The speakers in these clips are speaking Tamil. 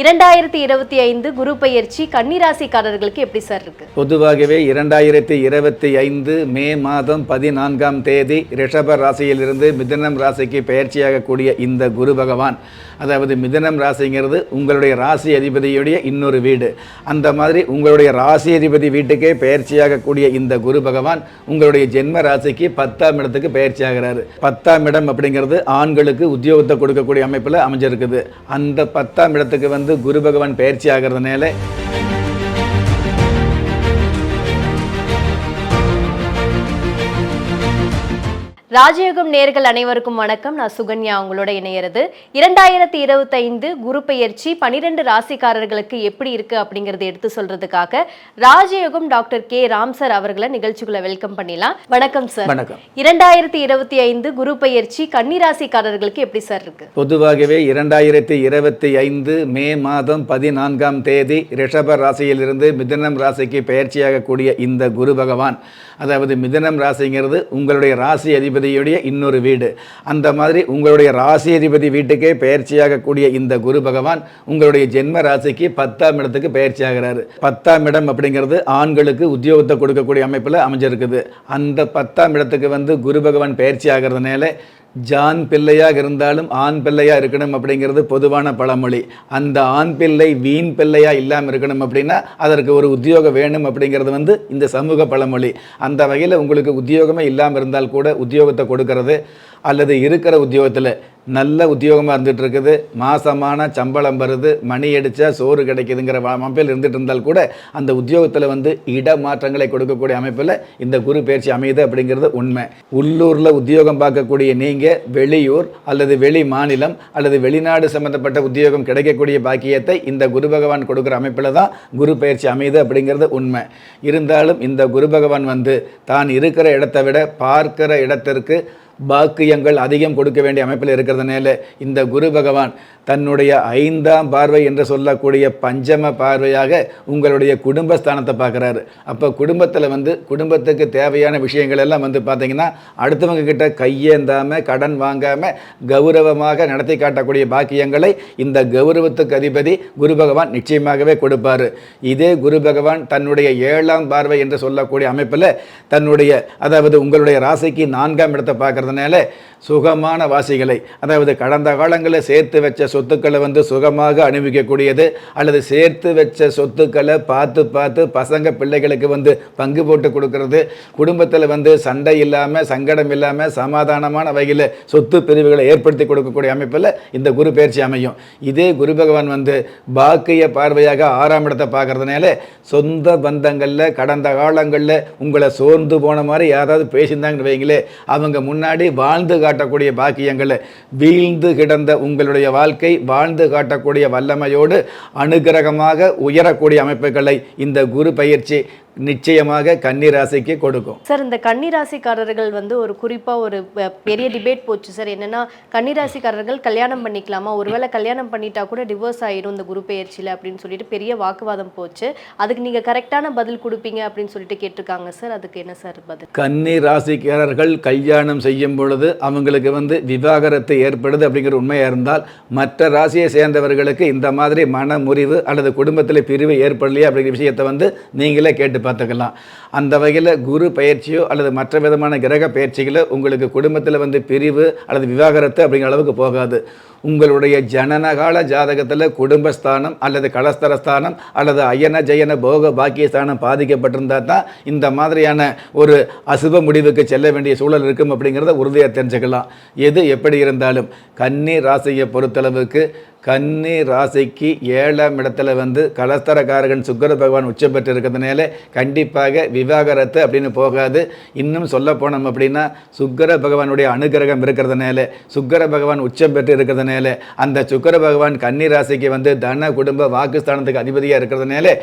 இரண்டாயிரத்தி இருபத்தி ஐந்து குரு பயிற்சி கன்னிராசிக்காரர்களுக்கு எப்படி சார் இருக்கு? பொதுவாகவே இரண்டாயிரத்தி இருபத்தி ஐந்து மே மாதம் பதினான்காம் தேதி ரிஷப ராசியிலிருந்து மிதனம் ராசிக்கு பயிற்சியாகக்கூடிய இந்த குரு பகவான் அதாவது மிதனம் ராசிங்கிறது உங்களுடைய ராசி அதிபதியுடைய இன்னொரு வீடு. அந்த மாதிரி உங்களுடைய ராசி அதிபதி வீட்டுக்கே பயிற்சியாகக்கூடிய இந்த குரு பகவான் உங்களுடைய ஜென்ம ராசிக்கு பத்தாம் இடத்துக்கு பயிற்சியாகிறாரு பத்தாம் இடம் அப்படிங்கிறது ஆண்களுக்கு உத்தியோகத்தை கொடுக்கக்கூடிய அமைப்பில் அமைஞ்சிருக்குது. அந்த பத்தாம் இடத்துக்கு வந்து குரு பகவான் பயிற்சி ஆகிறதுனால ராஜயோகம் நேர்கள் அனைவருக்கும் வணக்கம். நான் சுகன்யா உங்களோட இணையிறது. இரண்டாயிரத்தி இருபத்தைந்து குரு பெயர்ச்சி பனிரெண்டு ராசிக்காரர்களுக்கு எப்படி இருக்கு அப்படிங்கறத எடுத்து சொல்றதுக்காக ராஜயோகம் டாக்டர் கே. ராம் சார் அவர்களை நிகழ்ச்சிக்குள்ள வெல்கம் பண்ணிடலாம். வணக்கம் சார். வணக்கம். இரண்டாயிரத்தி இருபத்தி ஐந்து குரு பெயர்ச்சி கன்னிராசிக்காரர்களுக்கு எப்படி சார் இருக்கு? பொதுவாகவே இரண்டாயிரத்தி இருபத்தி ஐந்து மே மாதம் பதினான்காம் தேதி ரிஷப ராசியிலிருந்து மிதுனம் ராசிக்கு பயிற்சியாகக்கூடிய இந்த குரு பகவான் அதாவது மிதுனம் ராசிங்கிறது உங்களுடைய ராசி அதிபதியுடைய இன்னொரு வீடு. அந்த மாதிரி உங்களுடைய ராசி அதிபதி வீட்டுக்கே பயிற்சியாகக்கூடிய இந்த குரு பகவான் உங்களுடைய ஜென்ம ராசிக்கு பத்தாம் இடத்துக்கு பயிற்சியாகிறாரு பத்தாம் இடம் அப்படிங்கிறது ஆண்களுக்கு உத்தியோகத்தை கொடுக்கக்கூடிய அமைப்பில் அமைஞ்சிருக்குது. அந்த பத்தாம் இடத்துக்கு வந்து குரு பகவான் பயிற்சி ஆகிறதுனால ஜான் பிள்ளையாக இருந்தாலும் ஆண் பிள்ளையாக இருக்கணும் அப்படிங்கிறது பொதுவான பழமொழி. அந்த ஆண் பிள்ளை வீண் பிள்ளையாக இல்லாமல் இருக்கணும் அப்படின்னா அதற்கு ஒரு உத்தியோகம் வேணும் அப்படிங்கிறது வந்து இந்த சமூக பழமொழி. அந்த வகையில் உங்களுக்கு உத்தியோகமே இல்லாமல் இருந்தால் கூட உத்தியோகத்தை கொடுக்கறது அல்லது இருக்கிற உத்தியோகத்தில் நல்ல உத்தியோகமாக இருந்துட்டு இருக்குது மாசமான சம்பளம் வருது. மணி அடித்தா சோறு கிடைக்குதுங்கிற அமைப்பில் இருந்துட்டு இருந்தால் கூட அந்த உத்தியோகத்தில் வந்து இடமாற்றங்களை கொடுக்கக்கூடிய அமைப்பில் இந்த குரு பயிற்சி அமையுது அப்படிங்கிறது உண்மை. உள்ளூரில் உத்தியோகம் பார்க்கக்கூடிய நீங்கள் வெளியூர் அல்லது வெளி மாநிலம் அல்லது வெளிநாடு சம்பந்தப்பட்ட உத்தியோகம் கிடைக்கக்கூடிய பாக்கியத்தை இந்த குரு பகவான் கொடுக்குற அமைப்பில் தான் குரு பயிற்சி அமையுது அப்படிங்கிறது உண்மை. இருந்தாலும் இந்த குரு பகவான் வந்து தான் இருக்கிற இடத்தை விட பார்க்கிற இடத்திற்கு பாக்கியங்கள் அதிகம் கொடுக்க வேண்டிய அமைப்பில் இருக்கிறதுனால இந்த குரு பகவான் தன்னுடைய ஐந்தாம் பார்வை என்று சொல்லக்கூடிய பஞ்சம பார்வையாக உங்களுடைய குடும்பஸ்தானத்தை பார்க்குறாரு. அப்போ குடும்பத்தில் வந்து குடும்பத்துக்கு தேவையான விஷயங்கள் எல்லாம் வந்து பார்த்தீங்கன்னா அடுத்தவங்க கிட்ட கையேந்தாமல் கடன் வாங்காமல் கௌரவமாக நடத்தி காட்டக்கூடிய பாக்கியங்களை இந்த கௌரவத்துக்கு அதிபதி குரு பகவான் நிச்சயமாகவே கொடுப்பார். இதே குரு பகவான் தன்னுடைய ஏழாம் பார்வை என்று சொல்லக்கூடிய அமைப்பில் தன்னுடைய அதாவது உங்களுடைய ராசிக்கு நான்காம் இடத்தை பார்க்குறதுனால சுகமான வாசிகளை அதாவது கடந்த காலங்களில் சேர்த்து வச்ச சொத்துக்களை வந்து சுகமாக அனுபவிக்கக்கூடியது அல்லது சேர்த்து வச்ச சொத்துக்களை பார்த்து பார்த்து பசங்க பிள்ளைகளுக்கு வந்து பங்கு போட்டு கொடுக்கறது. குடும்பத்தில் வந்து சண்டை இல்லாமல் சங்கடம் இல்லாமல் சமாதானமான வகையில் சொத்து பிரிவுகளை ஏற்படுத்தி கொடுக்கக்கூடிய அமைப்பில் இந்த குரு பயிற்சி அமையும். இதே குரு பகவான் வந்து பாக்கிய பார்வையாக ஆறாம் இடத்தை பார்க்கறதுனால சொந்த பந்தங்களில் கடந்த காலங்களில் உங்களை சோர்ந்து போன மாதிரி யாராவது பேசியிருந்தாங்கன்னு வைங்களே அவங்க முன்னாடி வாழ்ந்து காட்டக்கூடிய பாக்கியங்களை வீழ்ந்து கிடந்த உங்களுடைய வாழ்க்கை வாழ்ந்து காட்டக்கூடிய வல்லமையோடு அனுகிரகமாக உயரக்கூடிய அமைப்புகளை இந்த குரு பயிற்சி நிச்சயமாக கன்னி ராசிக்கு கொடுக்கும். சார் இந்த கன்னிராசிக்காரர்கள் வந்து ஒரு குறிப்பா ஒரு பெரிய டிபேட் போச்சு சார். என்னன்னா கன்னிராசிக்காரர்கள் கல்யாணம் பண்ணிக்கலாமா? ஒருவேளை கல்யாணம் பண்ணிட்டா கூட டிவோர்ஸ் ஆயிரும் இந்த குரு பெயர்ச்சியில அப்படின்னு சொல்லிட்டு பெரிய வாக்குவாதம் போச்சு. அதுக்கு நீங்க கரெக்டான பதில் கொடுப்பீங்க அப்படின்னு சொல்லிட்டு கேட்டிருக்காங்க சார். அதுக்கு என்ன சார் பதில்? கன்னி ராசிக்காரர்கள் கல்யாணம் செய்யும் பொழுது அவங்களுக்கு வந்து விவாகரத்து ஏற்படுது அப்படிங்கிற உண்மையாக இருந்தால் மற்ற ராசியை சேர்ந்தவர்களுக்கு இந்த மாதிரி மன முறிவு அல்லது குடும்பத்தில் பிரிவு ஏற்படலையே அப்படிங்கிற விஷயத்தை வந்து நீங்களே கேட்டு பார்த்துக்கலாம். அந்த வகையில் குரு பயிற்சியோ அல்லது மற்ற விதமான கிரக பயிற்சிகளோ உங்களுக்கு குடும்பத்தில் வந்து பிரிவு அல்லது விவாகரத்து அப்படிங்கிற அளவுக்கு போகாது. உங்களுடைய ஜனனகால ஜாதகத்தில் குடும்பஸ்தானம் அல்லது கலஸ்தரஸ்தானம் அல்லது அயன ஜயன போக பாக்கியஸ்தானம் பாதிக்கப்பட்டிருந்தால் தான் இந்த மாதிரியான ஒரு அசுப முடிவுக்கு செல்ல வேண்டிய சூழல் இருக்கும் அப்படிங்கிறத உறுதியாக தெரிஞ்சுக்கலாம். எது எப்படி இருந்தாலும் கன்னி ராசியை பொறுத்தளவுக்கு கன்னி ராசிக்கு ஏழாம் இடத்துல வந்து கலஸ்தரக்காரகன் சுக்கர பகவான் உச்சம் பெற்று இருக்கிறதுனால கண்டிப்பாக விவாகரத்து அப்படின்னு போகாது. இன்னும் சொல்ல போனோம் அப்படின்னா சுக்கர பகவானுடைய அனுகிரகம் இருக்கிறதுனால சுக்கர பகவான் உச்சம் பெற்று இருக்கிறதுனால அந்த சுக்கர பகவான் கன்னி ராசிக்கு வந்து தன குடும்ப வாக்குஸ்தானத்துக்கு அதிபதியாக இருக்கிறதுனால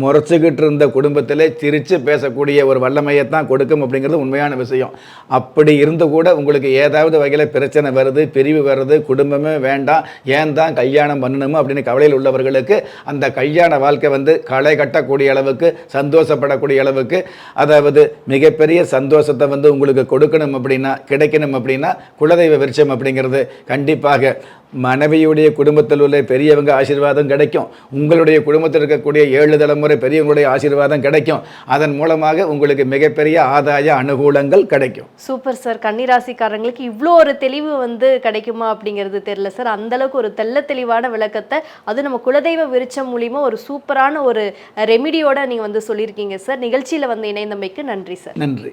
முறைச்சிக்கிட்டு இருந்த குடும்பத்தில் சிரித்து பேசக்கூடிய ஒரு வல்லமையை தான் கொடுக்கும் அப்படிங்கிறது உண்மையான விஷயம். அப்படி இருந்து கூட உங்களுக்கு ஏதாவது வகையில் பிரச்சனை வருது பிரிவு வருது குடும்பமே வேண்டாம் ஏன் தான் கல்யாணம் பண்ணணுமோ அப்படின்னு கவலையில் உள்ளவர்களுக்கு அந்த கல்யாண வாழ்க்கை வந்து களை கட்டக்கூடிய அளவுக்கு சந்தோஷப்படக்கூடிய அளவுக்கு அதாவது மிகப்பெரிய சந்தோஷத்தை வந்து உங்களுக்கு கொடுக்கணும் அப்படின்னா கிடைக்கணும் அப்படின்னா குலதெய்வ விருட்சம் அப்படிங்கிறது கண்டிப்பாக மனைவியுடைய குடும்பத்தில் உள்ள பெரியவங்க ஆசீர்வாதம் கிடைக்கும். உங்களுடைய குடும்பத்தில் இருக்கக்கூடிய ஏழு தலைமுறை பெரியவங்களுடைய ஆசீர்வாதம் கிடைக்கும். அதன் மூலமாக உங்களுக்கு மிகப்பெரிய ஆதாய அனுகூலங்கள் கிடைக்கும். சூப்பர் சார் கன்னிராசிக்காரங்களுக்கு இவ்வளோ ஒரு தெளிவு வந்து கிடைக்குமா அப்படிங்கிறது தெரியல சார் அந்த அளவுக்கு ஒரு தெள்ள தெளிவான விளக்கத்தை அது நம்ம குலதெய்வ விருச்சம் மூலியமா ஒரு சூப்பரான ஒரு ரெமிடியோட நீங்க வந்து சொல்லியிருக்கீங்க சார் நிகழ்ச்சியில வந்து இணைந்தமைக்கு நன்றி சார் நன்றி.